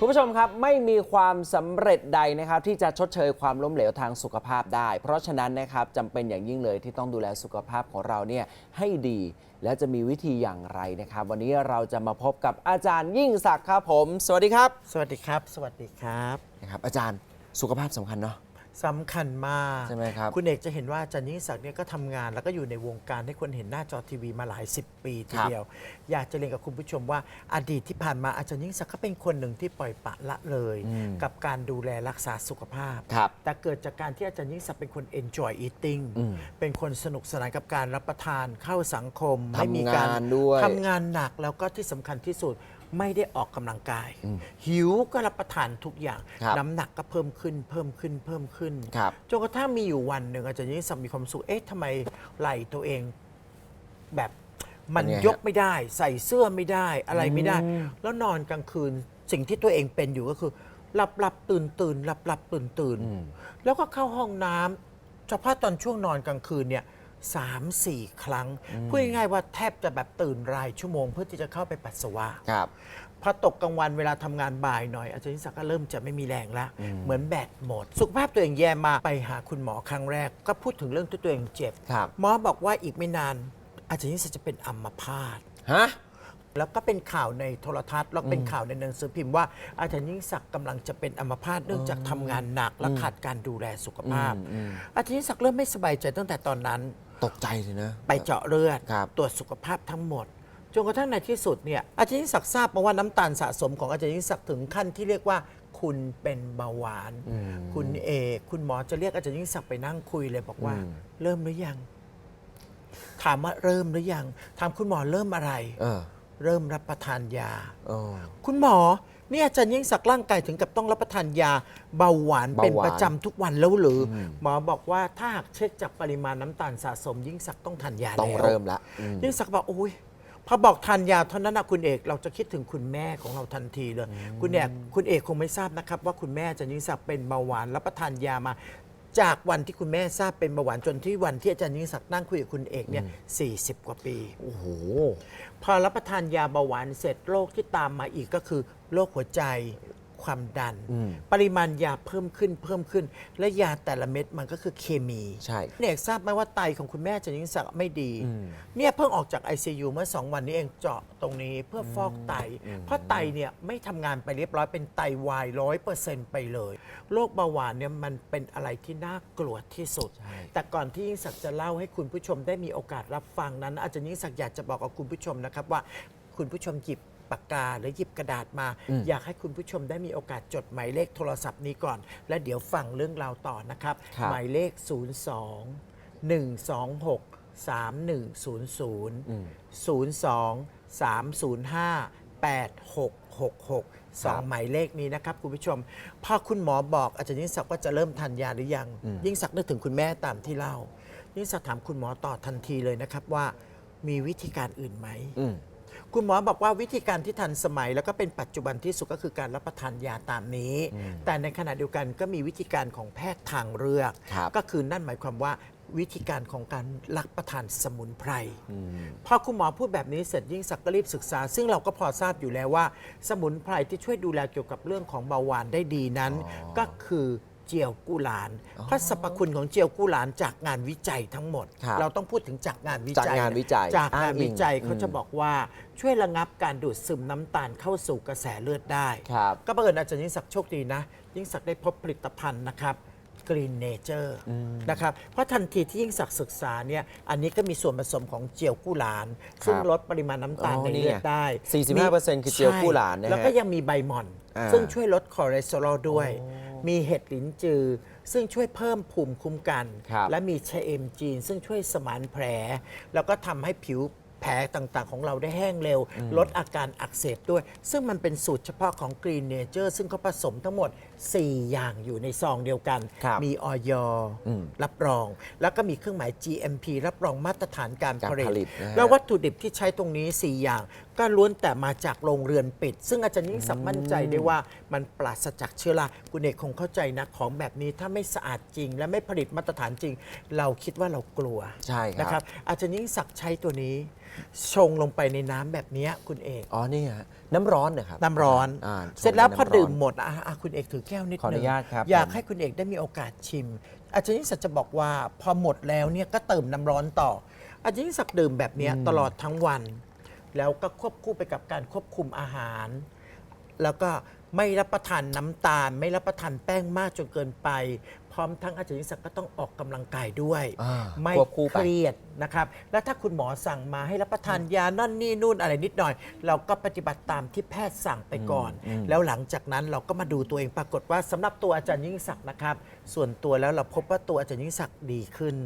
คุณผู้ชมครับไม่มีความสำเร็จใดนะครับที่จะชดเชยความล้มเหลวทางสุขภาพได้ เพราะฉะนั้นนะครับจำเป็นอย่างยิ่งเลยที่ต้องดูแลสุขภาพของเราเนี่ยให้ดี และจะมีวิธีอย่างไรนะครับ วันนี้เราจะมาพบกับอาจารย์ยิ่งศักดิ์ครับผม สวัสดีครับ สวัสดีครับ สวัสดีครับนะครับอาจารย์สุขภาพสำคัญเนาะ สำคัญมากใช่ไหมครับคุณเอกจะเห็นว่าอาจารย์ยิ่งศักดิ์เนี่ยก็ทำงาน แล้วก็อยู่ในวงการให้คนเห็นหน้าจอทีวีมาหลายสิบปีทีเดียว อยากจะเรียนกับคุณผู้ชมว่าอดีตที่ผ่านมาอาจารย์ยิ่งศักดิ์ก็เป็นคนหนึ่งที่ปล่อยปละละเลยกับการดูแลรักษาสุขภาพ ครับแต่เกิดจากการที่อาจารย์ยิ่งศักดิ์เป็นคน enjoy eating อืมเป็นคนสนุกสนานกับการรับประทานเข้าสังคมทำไม่มีการงานด้วย ทำงานหนักแล้วก็ที่สำคัญที่สุด ไม่ได้ออกกำลังกาย หิวก็รับประทานทุกอย่าง ครับน้ำหนักก็เพิ่มขึ้นเพิ่มขึ้นเพิ่มขึ้นครับจนกระทั่งมีอยู่วันหนึ่งอาจารย์ยิ่งศักดิ์มีความสุขเอ๊ะทำไมไหล่ตัวเอง แบบมันเป็นไงฮะยกไม่ได้ ใส่เสื้อไม่ได้อะไรไม่ได้ อืม แล้วนอนกลางคืนสิ่งที่ตัวเองเป็นอยู่ก็คือหลับหลับตื่นตื่นหลับหลับตื่นตื่นอืมแล้วก็เข้าห้องน้ำเฉพาะตอนช่วงนอนกลางคืนเนี่ย สามสี่ครั้ง พูดง่ายๆว่าแทบจะแบบตื่นรายชั่วโมง เพื่อที่จะเข้าไปปัสสาวะครับ พอตกกลางวันเวลาทำงานบ่ายหน่อย อาจารย์นิสักดิ์ก็เริ่มจะไม่มีแรงแล้วเหมือนแบตหมด สุขภาพตัวเองแย่มากไปหาคุณหมอครั้งแรก ก็พูดถึงเรื่องที่ตัวเองเจ็บ ครับ หมอบอกว่าอีกไม่นาน อาจารย์นิสักดิ์จะเป็นอัมพาต ฮะ แล้วก็เป็นข่าวในโทรทัศน์ แล้วก็เป็นข่าวในหนังสือพิมพ์ว่าอาจารย์ยิ่งศักดิ์กำลังจะเป็นอัมพาตเนื่องจากทำงานหนักและขาดการดูแลสุขภาพอืมอืมอาจารย์ยิ่งศักดิ์เริ่มไม่สบายใจตั้งแต่ตอนนั้น ตกใจเลยนะ ไปเจาะเลือด ครับ ตรวจสุขภาพทั้งหมด จนกระทั่งในที่สุดเนี่ยอาจารย์ยิ่งศักดิ์ทราบมาว่าน้ำตาลสะสมของอาจารย์ยิ่งศักดิ์ถึงขั้นที่เรียกว่า คุณเป็นเบาหวาน อืม คุณเอกคุณหมอจะเรียกอาจารย์ยิ่งศักดิ์ไปนั่งคุยเลยบอกว่า อืม เริ่มหรือยัง ถามว่าเริ่มหรือยังถามคุณหมอเริ่มอะไร เออเริ่มรับประทานยา เออ คุณหมอเนี่ยอาจารย์ยิ่งศักดิ์ร่างกายถึงกับต้องรับประทานยาเบาหวานเบาหวานเป็นประจำทุกวันแล้วหรืออมหมอบอกว่าถ้าหากเช็คจากปริมาณน้ำตาลสะสม ยิ่งศักดิ์ต้องทานยาต้องแล้ว เริ่มละอืม ยิ่งศักดิ์บอกโอ้ยพอบอกทานยาเท่านั้นนะคุณเอกเราจะคิดถึงคุณแม่ของเราทันทีเลย คุณเอกคุณเอกคงไม่ทราบนะครับ ว่าคุณแม่อาจารย์ยิ่งศักดิ์เป็นเบาหวานรับประทานยามา จากวันที่คุณแม่ทราบเป็นเบาหวานจนที่วันที่อาจารย์ยิ่งศักดิ์นั่งคุยกับคุณเอกเนี่ยสี่สิบกว่าปี โอ้โห พอรับประทานยาเบาหวานเสร็จโรคที่ตามมาอีกก็คือโรคหัวใจ ความดัน อืมปริมาณยาเพิ่มขึ้นเพิ่มขึ้น และยาแต่ละเม็ดมันก็คือเคมีใช่เนกทราบไหมว่าไตของคุณแม่จะยิ่งศักดิ์ไม่ดี อืม เนี่ยเพิ่งออกจาก ICU เมื่อ 2 วันนี้เองเจาะตรงนี้เพื่อฟอกไต เพราะไตเนี่ยไม่ทำงานไปเรียบร้อยเป็นไตวายร้อยเปอร์เซ็นต์ไปเลยโรคเบาหวานเนี่ยมันเป็นอะไรที่น่ากลัวที่สุดใช่แต่ก่อนที่ยิ่งศักดิ์จะเล่าให้คุณผู้ชมได้มีโอกาสรับฟังนั้น อาจารย์ยิ่งศักดิ์อยากจะบอกกับคุณผู้ชมนะครับว่า คุณผู้ชมหยิบ ปากกาหรือหยิบกระดาษมาอืมอยากให้คุณผู้ชมได้มีโอกาสจดหมายเลขโทรศัพท์นี้ก่อน และเดี๋ยวฟังเรื่องราวต่อนะครับครับหมายเลข 02 126 3100อืม02 305 8666สองหมายเลขนี้นะครับคุณผู้ชม พอคุณหมอบอกอาจารย์ยิ่งศักดิ์ว่าจะเริ่มทานยาหรือยัง ยิ่งศักดิ์นึกถึงคุณแม่ตามที่เล่า ยิ่งศักดิ์ถามคุณหมอต่อทันทีเลยนะครับว่ามีวิธีการอื่นไหมอืม คุณหมอบอกว่าวิธีการที่ทันสมัย แล้วก็เป็นปัจจุบันที่สุดก็คือการรับประทานยาตามนี้ แต่ในขณะเดียวกันก็มีวิธีการของแพทย์ทางเลือกครับก็คือนั่นหมายความว่าวิธีการของการรับประทานสมุนไพรอืมพอคุณหมอพูดแบบนี้เสร็จยิ่งศักดิ์ก็รีบศึกษา ซึ่งเราก็พอทราบอยู่แล้วว่า สมุนไพรที่ช่วยดูแลเกี่ยวกับเรื่องของเบาหวานได้ดีนั้นอ๋อก็คือ เจียวกุหลานเพราะสรรพคุณของเจียวกุหลานจากงานวิจัยทั้งหมด ครับเราต้องพูดถึงจากงานวิจัยจากงานวิจัยจากงานวิจัยอ้างอิง เขาจะบอกว่าช่วยระงับการดูดซึมน้ำตาลเข้าสู่กระแสเลือดได้ ครับ ก็บังเอิญอาจารย์ยิ่งศักดิ์โชคดีนะ ยิ่งศักดิ์ได้พบผลิตภัณฑ์นะครับ Green Nature นะครับ เพราะทันทีที่ยิ่งศักดิ์ศึกษาเนี่ยอันนี้ก็มีส่วนผสมของเจียวกุหลาน ซึ่งลดปริมาณน้ำตาลอ๋อในนี่เลือไงดได้45%คือเจียวกุหลานนะฮะแล้วก็ยังมีใบหม่อน อ่า ซึ่งช่วยลดคอเลสเตอรอลด้วย มีเห็ดหลินจือ ซึ่งช่วยเพิ่มภูมิคุ้มกัน ครับและมีชะเอมจีน ซึ่งช่วยสมานแผล แล้วก็ทำให้ผิวแผลต่างๆ ของเราได้แห้งเร็ว ลดอาการอักเสบด้วย ซึ่งมันเป็นสูตรเฉพาะของ Green Nature ซึ่งเขาผสมทั้งหมด 4 อย่างอยู่ในซองเดียวกัน ครับมีออยอืมรับรอง แล้วก็มีเครื่องหมาย GMP รับรองมาตรฐานการการผลิตผลิตนะฮะ แล้ว วัตถุดิบที่ใช้ตรงนี้ 4 อย่าง ก็ล้วนแต่มาจากโรงเรือนปิด ซึ่งอาจารย์ยิ่งศักดิ์มั่นใจได้ว่ามันปราศจากเชื้อราคุณเอกคงเข้าใจนะของแบบนี้ถ้าไม่สะอาดจริง และไม่ผลิตมาตรฐานจริง เราคิดว่าเรากลัวใช่ครับ นะครับ อาจารย์ยิ่งศักดิ์ใช้ตัวนี้ ชงลงไปในน้ำแบบเนี้ยคุณเอก อ๋อนี่ฮะน้ำร้อนนะครับน้ำร้อนาเสร็จแล้วพอน้ำร้นดื่มหมดอะอะคุณเอกถือแก้วนิดขออนุนึงญาตครับอยากผม ให้คุณเอกได้มีโอกาสชิม อาจารย์ยิ่งศักดิ์จะบอกว่าพอหมดแล้วเนี่ยก็เติมน้ำร้อนต่อ อาจารย์ยิ่งศักดิ์ดื่มแบบเนี้ยตลอดทั้งวัน แล้วก็ควบคู่ไปกับการควบคุมอาหาร แล้วก็ไม่รับประทานน้ำตาล ไม่รับประทานแป้งมากจนเกินไป ร้อมทั้งอาจารย์ยิ่งศักดิ์ก็ต้องออกกำลังกายด้วย อ่าไม่ควบคู่เคไปรียดนะครับ แล้วถ้าคุณหมอสั่งมาให้รับประทานยานั่นนี่นู่นอะไรนิดหน่อย เราก็ปฏิบัติตามที่แพทย์สั่งไปก่อน แล้วหลังจากนั้นเราก็มาดูตัวเองปรากฏว่าสำหรับตัวอาจารย์ยิ่งศักดิ์นะครับ ส่วนตัวแล้วเราพบว่าตัวอาจารย์ยิ่งศักดิ์ดีขึ้น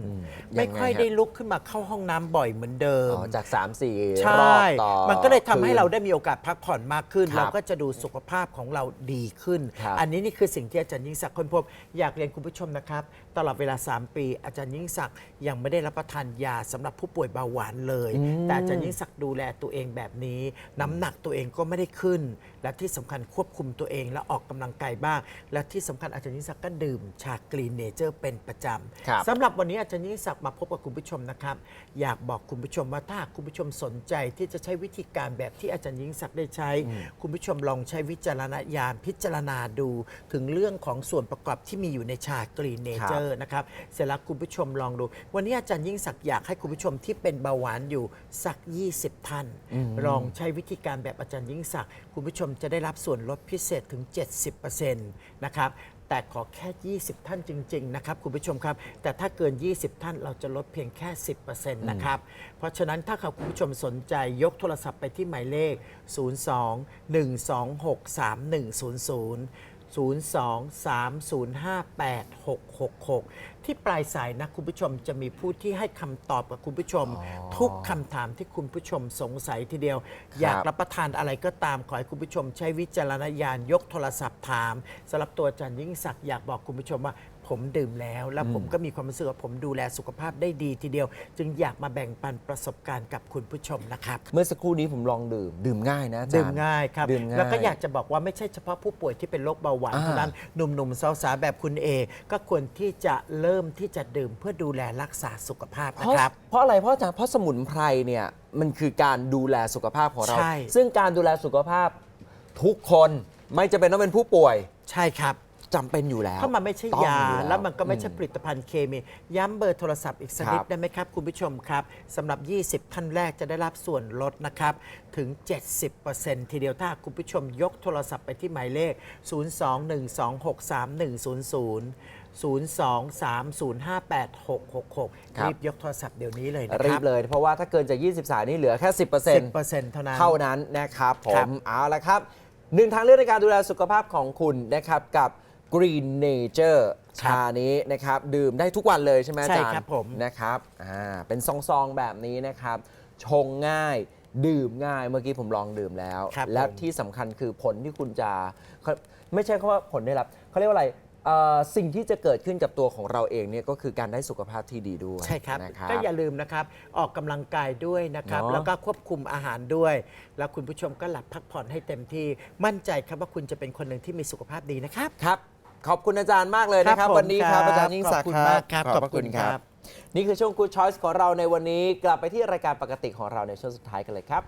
ไม่ค่อยยังไงฮะ ได้ลุกขึ้นมาเข้าห้องน้ำบ่อยเหมือนเดิม อ๋อจาก 3 4 ใชรอบ่ต่อ มันก็เลยทำให้คืนเราได้มีโอกาสพักผ่อนมากขึ้น ครับเราก็จะดูสุขภาพของเราดีขึ้น ครับอันนี้นี่คือสิ่งที่อาจารย์ยิ่งศักดิ์ค้นพบ อยากเรียนคุณผู้ชมนะครับ ตลอดเวลา 3 ปี อาจารย์ยิ่งศักดิ์ยังไม่ได้รับประทานยาสำหรับผู้ป่วยเบาหวานเลย แต่อาจารย์ยิ่งศักดิ์ดูแลตัวเองแบบนี้ น้ำหนักตัวเองก็ไม่ได้ขึ้น และที่สำคัญควบคุมตัวเอง และออกกำลังกายบ้าง และที่สำคัญอาจารย์ยิ่งศักดิ์ก็ดื่มชากรีนเนเจอร์เป็นประจครับำสำหรับวันนี้อาจารย์ยิ่งศักดิ์มาพบกับคุณผู้ชมนะครับ อยากบอกคุณผู้ชมว่าถ้าหากคุณผู้ชมสนใจที่จะใช้วิธีการแบบที่อาจารย์ยิ่งศักดิ์ได้ใช้ คุณผู้ชมลองใช้วิจารณญาณพิจารณาดู ถึงเรื่องของส่วนประกอบที่มีอยู่ในชากรีนเนเจอร์นะครับเสร็จแล้วคุณผู้ชมลองดู วันนี้อาจารย์ยิ่งศักดิ์อยากให้คุณผู้ชมที่เป็นเบาหวานอยู่สัก 20 ท่าน ลองใช้วิธีการแบบอาจารย์ยิ่งศักดิ์คุณผู้ชมจะได้รับส่วนลดพิเศษถึง 70%นะครับแต่ขอแค่ 20 ท่านจริง ๆ นะครับ คุณผู้ชมครับ แต่ถ้าเกิน 20 ท่านเราจะลดเพียงแค่ 10%นะครับ เพราะฉะนั้นถ้าคุณผู้ชมสนใจยกโทรศัพท์ไปที่หมายเลข 02 126 3100 02-305-8666 ที่ปลายสายนะคุณผู้ชมจะมีผู้ที่ให้คำตอบกับคุณผู้ชม ทุกคำถามที่คุณผู้ชมสงสัยทีเดียว อยากรับประทานอะไรก็ตามขอให้คุณผู้ชมใช้วิจารณญาณยกโทรศัพท์ถามสำหรับตัวอาจารย์ยิ่งศักดิ์อยากบอกคุณผู้ชมว่า ผมดื่มแล้ว แล้วผมก็มีความรู้สึกว่าผมดูแลสุขภาพได้ดีทีเดียว จึงอยากมาแบ่งปันประสบการณ์กับคุณผู้ชมนะครับ เมื่อสักครู่นี้ผมลองดื่ม ดื่มง่ายนะอาจารย์ดื่มง่ายครับ ดื่มง่าย แล้วก็อยากจะบอกว่าไม่ใช่เฉพาะผู้ป่วยที่เป็นโรคเบาหวานอ่าเท่านั้นหนุ่มๆสาวๆแบบคุณเอก็ควรที่จะเริ่มที่จะดื่มเพื่อดูแลรักษาสุขภาพเพนะราะครับ เพราะอะไรเพราะอาจารย์เพราะสมุนไพรเนี่ยมันคือการดูแลสุขภาพของเรา ใช่ ซึ่งการดูแลสุขภาพทุกคนไม่จะเป็นต้องเป็นผู้ป่วย ใช่ครับ จำเป็นอยู่แล้วเพราะมันไม่ใช่ต้องยา อยู่แล้วมันก็ไม่ใช่อืผลิตภัณฑ์เคมี ย้ำเบอร์โทรศัพท์อีกสักนิดครับ ได้ไหมครับ คุณผู้ชมครับสำหรับ 20 ท่านแรกจะได้รับส่วนลดนะครับ ถึง 70%ทีเดียวถ้าคุณผู้ชมยกโทรศัพท์ไปที่หมายเลข 021263100 023058666 ครับ รีบยกโทรศัพท์เดี๋ยวนี้เลยนะครีรับบเลย เพราะว่าถ้าเกินจาก 20 สายนี่เหลือแค่ 10% 10%เท่านั้น เท่านั้นนะครับผครัมบเอาละครับหนึ่งทางเลือกในการดูแลสุขภาพของคุณนะครับกับ Green Nature ชานี้นะครับ ดื่มได้ทุกวันเลยใช่ไหมอาจารย์ใช่ครับผม นะครับอ่าเป็นซองๆแบบนี้นะครับ ชงง่ายดื่มง่ายเมื่อกี้ผมลองดื่มแล้ว ครับและผม ที่สำคัญคือผลที่คุณจะเขาไม่ใช่แค่ว่าผลได้รับเขาเรียกว่าอะไรเอ่อสิ่งที่จะเกิดขึ้นกับตัวของเราเองเนี่ยก็คือการได้สุขภาพที่ดีด้วยใช่ครับ นะครับ ก็อย่าลืมนะครับ ออกกำลังกายด้วยนะครับ เนอะ แล้วก็ควบคุมอาหารด้วย แล้วคุณผู้ชมก็หลับพักผ่อนให้เต็มที่ มั่นใจครับว่าคุณจะเป็นคนหนึ่งที่มีสุขภาพดีนะครับ ครับ ขอบคุณอาจารย์มากเลยนะครับครับผมวันนี้ครับครับอาจารย์ยิ่งศักดิ์ขอบคุณมากครับขอบพระขอบคุคุณณคครัรับบนี่คือช่วง Good Choice ของเราในวันนี้ กลับไปที่รายการปกติของเราในช่วงสุดท้ายกันเลยครับ